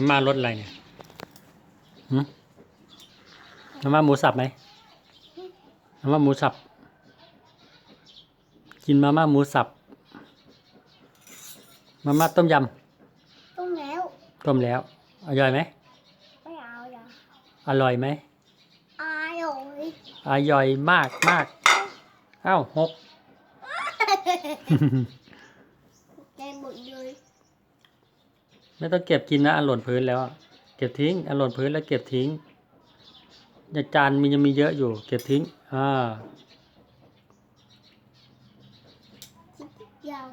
มาม่ารสอะไรเนี่ยหึมาม่าหมูสับไหมมาม่าหมูสับ กินมาม่าหมูสับ มาม่าต้มยต้มแล้วำต้มแล้ว อร่อยไหมไม่เอาอย่าอร่อยไหมอร่อยอร่อยมากมาก เอ้าหกแกหมดเลย ไม่ต้องเก็บกินนะอันหล่นพื้นแล้วอะเก็บทิ้งอันหล่นพื้นแล้วเก็บทิ้งอย่าจานมันยังมีเยอะอยู่ เก็บทิ้งอ่าจิ๊กยาว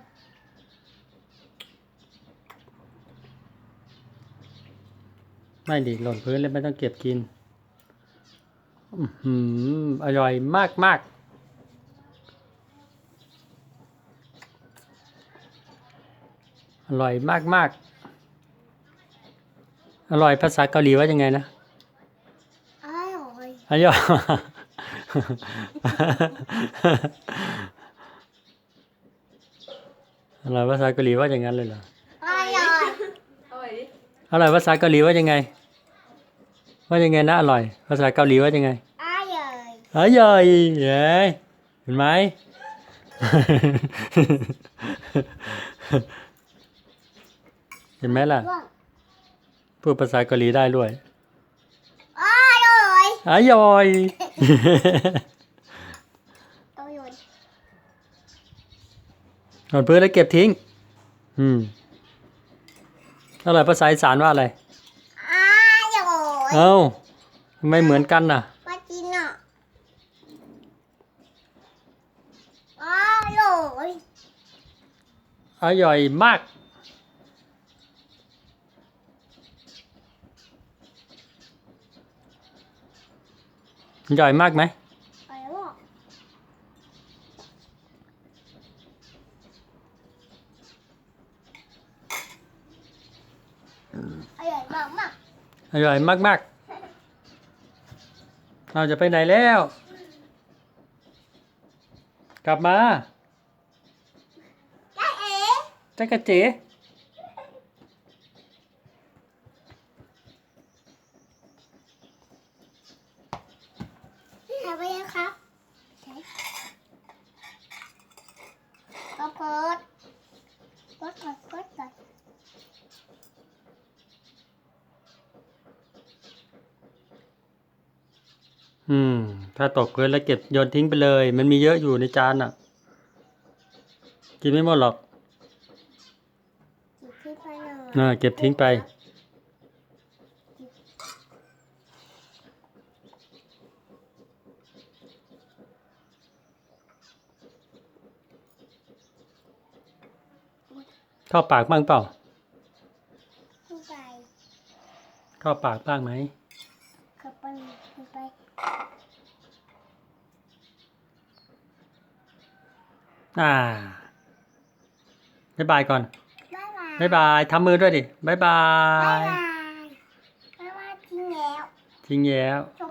ไม่ดิหล่นพื้นแล้วไม่ต้องเก็บกิน อือหืออร่อยมากมากอร่อยมากมาก อร่อยภาษาเกาหลีว่ายังไงนะอร่อยอร่อยอร่อยภาษาเกาหลีว่าอย่างนั้นเลยเหรออร่อยเอาไว้ดิอร่อยภาษาเกาหลีว่ายังไง ว่ายังไงนะอร่อย ภาษาเกาหลีว่ายังไงอร่อยอร่อยเย้เห็นไหมเห็นไหมล่ะว่าง พูดภาษาเกาหลีได้ด้วยอร่อยอร่อยอร่อยหล่นพื้นแล้วเก็บทิ้ง อืมอร่อยภาษาอีสานว่าอะไรอร่อยเอ้าทำไมเหมือนกันน่ะ มากินอะอร่อยอร่อยมาก อร่อยมากไหมอร่อยอร่อยมากมากอร่อยมากมากๆเราจะไปไหนแล้ว กลับมาได้เอ๋จักรเจ๋ ทำไปยังครับก็โพสโพสก่อนโพสก่อนอืม ถ้าตกพื้นแล้วเก็บโยนทิ้งไปเลย มันมีเยอะอยู่ในจานอะ กินไม่หมดหรอกจิบที่ไปหน่อยอ่าเก็บทิ้งไป เข้าปากบ้างเปล่าขึ้นไปเข้าปากบ้างไหมขับไปขึ้นไปอ่าบ๊ายบายก่อนบ๊ายบายบ๊ายบายทำมือด้วยดิบ๊ายบาบ๊ายยบายบ๊ายบายทิ้งแล้วทิ้งแย้วจ